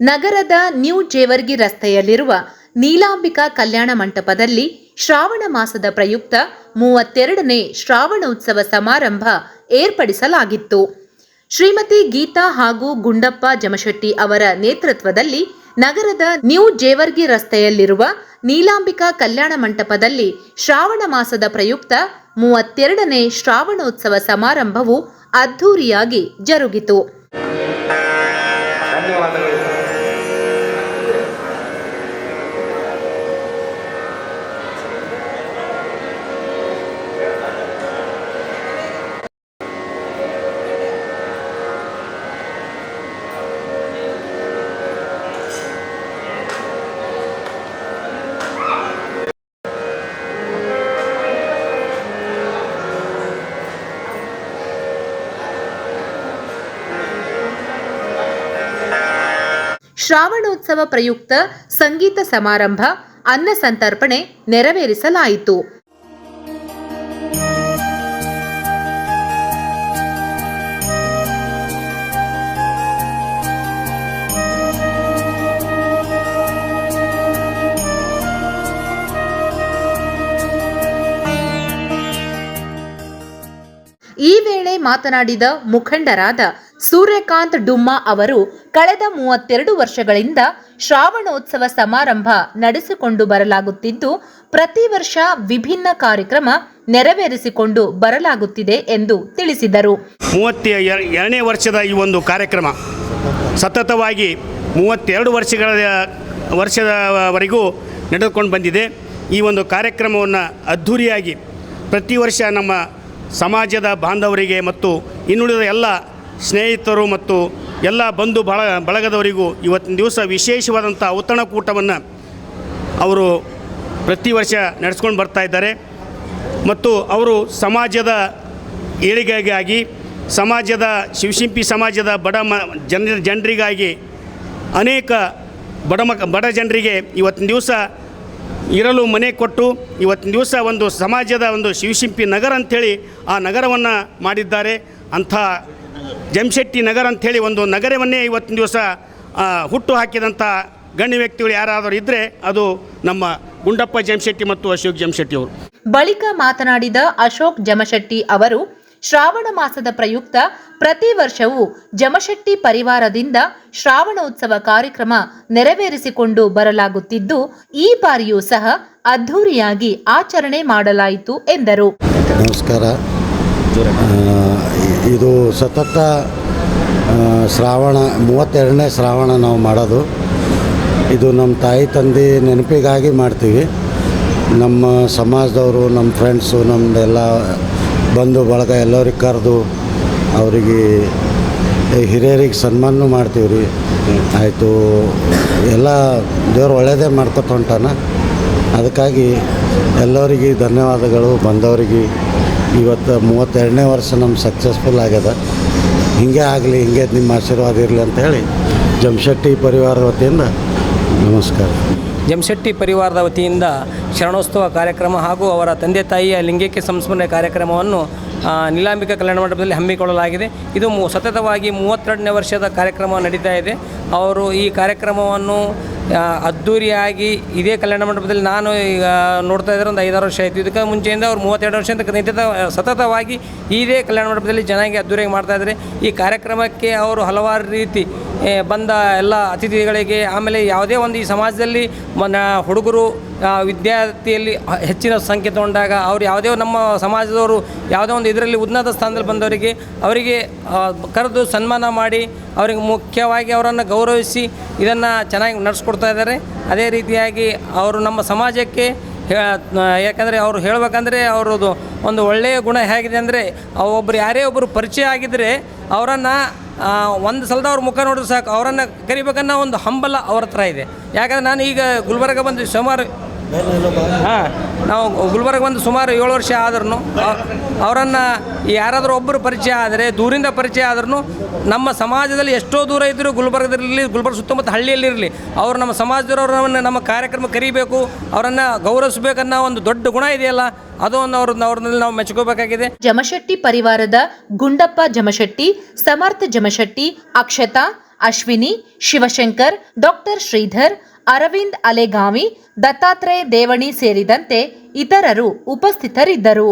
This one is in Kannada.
ನಗರದ ನ್ಯೂ ಜೇವರ್ಗಿ ರಸ್ತೆಯಲ್ಲಿರುವ ನೀಲಾಂಬಿಕಾ ಕಲ್ಯಾಣ ಮಂಟಪದಲ್ಲಿ ಶ್ರಾವಣ ಮಾಸದ ಪ್ರಯುಕ್ತ ಮೂವತ್ತೆರಡನೇ ಶ್ರಾವಣೋತ್ಸವ ಸಮಾರಂಭ ಏರ್ಪಡಿಸಲಾಗಿತ್ತು. ಶ್ರೀಮತಿ ಗೀತಾ ಹಾಗೂ ಗುಂಡಪ್ಪ ಜಮಶೆಟ್ಟಿ ಅವರ ನೇತೃತ್ವದಲ್ಲಿ ನಗರದ ನ್ಯೂ ಜೇವರ್ಗಿ ರಸ್ತೆಯಲ್ಲಿರುವ ನೀಲಾಂಬಿಕಾ ಕಲ್ಯಾಣ ಮಂಟಪದಲ್ಲಿ ಶ್ರಾವಣ ಮಾಸದ ಪ್ರಯುಕ್ತ ಮೂವತ್ತೆರಡನೇ ಶ್ರಾವಣೋತ್ಸವ ಸಮಾರಂಭವು ಅದ್ಧೂರಿಯಾಗಿ ಜರುಗಿತು. ಶ್ರಾವಣೋತ್ಸವ ಪ್ರಯುಕ್ತ ಸಂಗೀತ ಸಮಾರಂಭ ಅನ್ನ ಸಂತರ್ಪಣೆ ನೆರವೇರಿಸಲಾಯಿತು. ಮಾತನಾಡಿದ ಮುಖಂಡರಾದ ಸೂರ್ಯಕಾಂತ್ ಡುಮ್ಮಾ ಅವರು, ಕಳೆದ ಮೂವತ್ತೆರಡು ವರ್ಷಗಳಿಂದ ಶ್ರಾವಣೋತ್ಸವ ಸಮಾರಂಭ ನಡೆಸಿಕೊಂಡು ಬರಲಾಗುತ್ತಿದ್ದು, ಪ್ರತಿ ವರ್ಷ ವಿಭಿನ್ನ ಕಾರ್ಯಕ್ರಮ ನೆರವೇರಿಸಿಕೊಂಡು ಬರಲಾಗುತ್ತಿದೆ ಎಂದು ತಿಳಿಸಿದರು. ಮೂವತ್ತ ಎರ- ಎರಡನೇ ವರ್ಷದ ಈ ಒಂದು ಕಾರ್ಯಕ್ರಮ, ಸತತವಾಗಿ ಮೂವತ್ತೆರಡು ವರ್ಷಗಳ ವರ್ಷದವರೆಗೂ ನಡೆದುಕೊಂಡು ಬಂದಿದೆ. ಈ ಒಂದು ಕಾರ್ಯಕ್ರಮವನ್ನು ಅದ್ಧೂರಿಯಾಗಿ ಪ್ರತಿ ವರ್ಷ ನಮ್ಮ ಸಮಾಜದ ಬಾಂಧವರಿಗೆ ಮತ್ತು ಇನ್ನುಳಿದ ಎಲ್ಲ ಸ್ನೇಹಿತರು ಮತ್ತು ಎಲ್ಲ ಬಂಧು ಬಳ ಬಳಗದವರಿಗೂ ಇವತ್ತಿನ ದಿವಸ ವಿಶೇಷವಾದಂಥ ಔತಣಕೂಟವನ್ನು ಅವರು ಪ್ರತಿ ವರ್ಷ ನಡೆಸ್ಕೊಂಡು ಬರ್ತಾ ಇದ್ದಾರೆ. ಮತ್ತು ಅವರು ಸಮಾಜದ ಏಳಿಗೆಗಾಗಿ, ಸಮಾಜದ ಶಿವಶಿಂಪಿ ಸಮಾಜದ ಬಡ ಮ ಜನ, ಜನರಿಗಾಗಿ ಅನೇಕ ಬಡ ಮಕ ಬಡ ಜನರಿಗೆ ಇವತ್ತಿನ ದಿವಸ ಇರಲು ಮನೆ ಕೊಟ್ಟು ಇವತ್ತಿನ ದಿವಸ ಒಂದು ಸಮಾಜದ ಒಂದು ಶಿವಶಿಂಪಿ ನಗರ ಅಂಥೇಳಿ ಆ ನಗರವನ್ನು ಮಾಡಿದ್ದಾರೆ. ಅಂಥ ಜಮಶೆಟ್ಟಿ ನಗರ ಅಂಥೇಳಿ ಒಂದು ನಗರವನ್ನೇ ಇವತ್ತಿನ ದಿವಸ ಹುಟ್ಟು ಹಾಕಿದಂಥ ಗಣ್ಯ ವ್ಯಕ್ತಿಗಳು ಯಾರಾದರೂ ಇದ್ದರೆ ಅದು ನಮ್ಮ ಗುಂಡಪ್ಪ ಜಮಶೆಟ್ಟಿ ಮತ್ತು ಅಶೋಕ್ ಜಮಶೆಟ್ಟಿ ಅವರು. ಬಳಿಕ ಮಾತನಾಡಿದ ಅಶೋಕ್ ಜಮಶೆಟ್ಟಿ ಅವರು ಶ್ರಾವಣ ಮಾಸದ ಪ್ರಯುಕ್ತ ಪ್ರತಿ ವರ್ಷವೂ ಜಮಶೆಟ್ಟಿ ಪರಿವಾರದಿಂದ ಶ್ರಾವಣೋತ್ಸವ ಕಾರ್ಯಕ್ರಮ ನೆರವೇರಿಸಿಕೊಂಡು ಬರಲಾಗುತ್ತಿದ್ದು, ಈ ಬಾರಿಯೂ ಸಹ ಅದ್ಧೂರಿಯಾಗಿ ಆಚರಣೆ ಮಾಡಲಾಯಿತು ಎಂದರು. ನಮಸ್ಕಾರ. ಇದು ಸತತ ಶ್ರಾವಣ, ಮೂವತ್ತೆರಡನೇ ಶ್ರಾವಣ ನಾವು ಮಾಡೋದು. ಇದು ನಮ್ಮ ತಾಯಿ ತಂದೆ ನೆನಪಿಗಾಗಿ ಮಾಡ್ತೀವಿ. ನಮ್ಮ ಸಮಾಜದವರು, ನಮ್ಮ ಫ್ರೆಂಡ್ಸು ನಮ್ಮದೆಲ್ಲ ಬಂಧು ಬಳಗ ಎಲ್ಲರಿಗೆ ಕರೆದು ಅವರಿಗೆ ಹಿರಿಯರಿಗೆ ಸನ್ಮಾನ ಮಾಡ್ತೀವಿ ರೀ. ಆಯಿತು, ಎಲ್ಲ ದೇವ್ರು ಒಳ್ಳೆಯದೇ ಮಾಡ್ಕೊತ ಹೊಂಟಾನ. ಅದಕ್ಕಾಗಿ ಎಲ್ಲರಿಗೆ ಧನ್ಯವಾದಗಳು. ಬಂದವರಿಗೆ ಇವತ್ತು ಮೂವತ್ತೆರಡನೇ ವರ್ಷ ನಮ್ಮ ಸಕ್ಸಸ್ಫುಲ್ ಆಗ್ಯದ. ಹಿಂಗೆ ಆಗಲಿ, ಹಿಂಗೆ ನಿಮ್ಮ ಆಶೀರ್ವಾದ ಇರಲಿ ಅಂತ ಹೇಳಿ ಜಮ್ಶೆಟ್ಟಿ ಪರಿವಾರ ವತಿಯಿಂದ ನಮಸ್ಕಾರ. ಜಮ್ಶೆಟ್ಟಿ ಪರಿವಾರದ ವತಿಯಿಂದ ಶರಣೋತ್ಸವ ಕಾರ್ಯಕ್ರಮ ಹಾಗೂ ಅವರ ತಂದೆ ತಾಯಿಯ ಲಿಂಗೈಕ್ಯ ಸಂಸ್ಮರಣೆ ಕಾರ್ಯಕ್ರಮವನ್ನು ನಿಲಾಂಬಿಕ ಕಲ್ಯಾಣ ಮಂಟಪದಲ್ಲಿ ಹಮ್ಮಿಕೊಳ್ಳಲಾಗಿದೆ. ಇದು ಸತತವಾಗಿ ಮೂವತ್ತೆರಡನೇ ವರ್ಷದ ಕಾರ್ಯಕ್ರಮ ನಡೀತಾ ಇದೆ. ಅವರು ಈ ಕಾರ್ಯಕ್ರಮವನ್ನು ಅದ್ಧೂರಿಯಾಗಿ ಇದೇ ಕಲ್ಯಾಣ ಮಂಟಪದಲ್ಲಿ ನಾನು ಈಗ ನೋಡ್ತಾ ಇದ್ದಾರೆ. ಒಂದು ಐದಾರು ವರ್ಷ ಆಯಿತು. ಇದಕ್ಕೆ ಮುಂಚೆಯಿಂದ ಅವ್ರು ಮೂವತ್ತೆರಡು ವರ್ಷದಿಂದ ಸತತವಾಗಿ ಇದೇ ಕಲ್ಯಾಣ ಮಂಟಪದಲ್ಲಿ ಚೆನ್ನಾಗಿ ಅದ್ಧೂರಿಯಾಗಿ ಮಾಡ್ತಾ ಇದ್ದಾರೆ. ಈ ಕಾರ್ಯಕ್ರಮಕ್ಕೆ ಅವರು ಹಲವಾರು ರೀತಿ ಬಂದ ಎಲ್ಲ ಅತಿಥಿಗಳಿಗೆ, ಆಮೇಲೆ ಯಾವುದೇ ಒಂದು ಈ ಸಮಾಜದಲ್ಲಿ ಹುಡುಗರು ವಿದ್ಯಾರ್ಥಿಯಲ್ಲಿ ಹೆಚ್ಚಿನ ಸಂಖ್ಯೆ ತಗೊಂಡಾಗ ಅವ್ರು ಯಾವುದೇ ನಮ್ಮ ಸಮಾಜದವರು ಯಾವುದೇ ಒಂದು ಇದರಲ್ಲಿ ಉನ್ನತ ಸ್ಥಾನದಲ್ಲಿ ಬಂದವರಿಗೆ ಅವರಿಗೆ ಕರೆದು ಸನ್ಮಾನ ಮಾಡಿ ಅವರಿಗೆ ಮುಖ್ಯವಾಗಿ ಅವರನ್ನು ಗೌರವಿಸಿ ಇದನ್ನು ಚೆನ್ನಾಗಿ ನಡೆಸ್ಕೊಡ್ತಾ ಇದ್ದಾರೆ. ಅದೇ ರೀತಿಯಾಗಿ ಅವರು ನಮ್ಮ ಸಮಾಜಕ್ಕೆ ಯಾಕಂದರೆ ಅವರು ಹೇಳಬೇಕಂದ್ರೆ ಅವರದು ಒಂದು ಒಳ್ಳೆಯ ಗುಣ ಹೇಗಿದೆ ಅಂದರೆ ಒಬ್ಬರು ಯಾರೇ ಒಬ್ಬರು ಪರಿಚಯ ಆಗಿದ್ದರೆ ಅವರನ್ನು ಒಂದು ಸಲದ ಅವ್ರ ಮುಖ ನೋಡಿದ್ರೆ ಸಾಕು, ಅವರನ್ನು ಕರಿಬೇಕನ್ನೋ ಒಂದು ಹಂಬಲ ಅವ್ರ ಹತ್ರ ಇದೆ. ಯಾಕಂದ್ರೆ ನಾನು ಈಗ ಗುಲ್ಬರ್ಗ ಬಂದು ಸುಮಾರು ಹಾಂ, ನಾವು ಗುಲ್ಬರ್ಗ ಬಂದು ಸುಮಾರು ಏಳು ವರ್ಷ ಆದ್ರೂ ಅವರನ್ನು ಯಾರಾದರೂ ಒಬ್ಬರು ಪರಿಚಯ ಆದರೆ, ದೂರಿಂದ ಪರಿಚಯ ಆದ್ರೂ ನಮ್ಮ ಸಮಾಜದಲ್ಲಿ ಎಷ್ಟೋ ದೂರ ಇದ್ದರೂ ಗುಲ್ಬರ್ಗದಲ್ಲಿ ಗುಲ್ಬರ್ಗ ಸುತ್ತಮುತ್ತ ಹಳ್ಳಿಯಲ್ಲಿರಲಿ, ಅವರು ನಮ್ಮ ಸಮಾಜದವರನ್ನು ನಮ್ಮ ಕಾರ್ಯಕ್ರಮ ಕರಿಬೇಕು, ಅವರನ್ನು ಗೌರವಿಸಬೇಕನ್ನೋ ಒಂದು ದೊಡ್ಡ ಗುಣ ಇದೆಯಲ್ಲ, ಅದು ಒಂದು ಅವ್ರನ್ನ ಅವ್ರನ್ನಲ್ಲಿ ನಾವು ಮೆಚ್ಕೋಬೇಕಾಗಿದೆ. ಜಮಶೆಟ್ಟಿ ಪರಿವಾರದ ಗುಂಡಪ್ಪ ಜಮಶೆಟ್ಟಿ, ಸಮರ್ಥ ಜಮಶೆಟ್ಟಿ, ಅಕ್ಷತಾ, ಅಶ್ವಿನಿ, ಶಿವಶಂಕರ್, ಡಾಕ್ಟರ್ ಶ್ರೀಧರ್ ಅರವಿಂದ್ ಅಲೆಗಾವಿ ದತ್ತಾತ್ರೇಯ ದೇವಣಿ ಸೇರಿದಂತೆ ಇತರರು ಉಪಸ್ಥಿತರಿದ್ದರು.